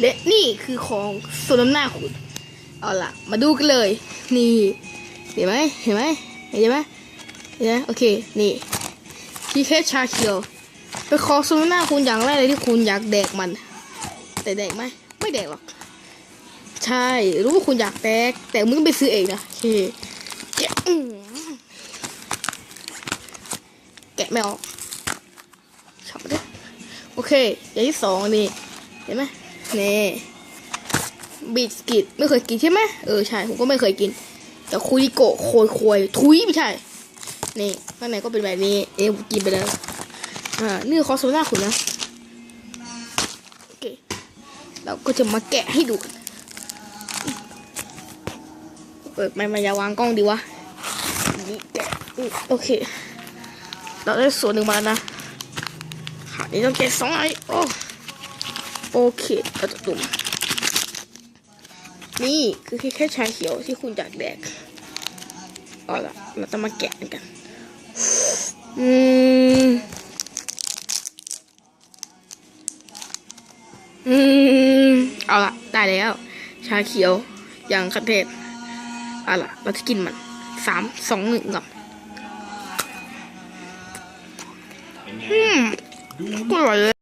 และนี่คือของสนำหน้าคุณ เอาล่ะ มาดูกันเลย นี่ เห็นไหมเห็นไหมเห็นไหมเห็นไหมโอเค นี่ทีแค่ชาเขียวเป็นของสนำหน้าคุณอย่างแรกเลยที่คุณอยากแดกมัน แต่แดกไหมไม่แดกหรอก ใช่ รู้ว่าคุณอยากแดก แต่มึงต้องไปซื้อเองนะโอเคแกะแกะไม่ออกชอปมาดิโอเค อย่างที่สองนี่ เห็นไหม นี่บิสกิตไม่เคยกินใช่ไหมเออใช่ผมก็ไม่เคยกิน แต่คุยโกะโคยโคยทุยไม่ใช่ นี่ข้างในก็เป็นแบบนี้ เอ๊กินไปแล้ว อ่านี่คอคอสโซน่าคุณนะ โอเค เราก็จะมาแกะให้ดู เปิดไม่มายาวางกล้องดีวะนี่แกะโอเค เราได้ส่วนหนึ่งมาแล้วนะนี้ต้องแกะสองไอันโอ้ โอเคเราจะตุ่มนี่คือแค่ชาเขียวที่คุณอยากแดกเอาละเราจะมาแกะกัน อืม อืม เอาละได้แล้ว ชาเขียวอย่างคันเทศเอาละเราจะกินมันสามสองหนึ่งก่อนอืมก็อร่อยเลย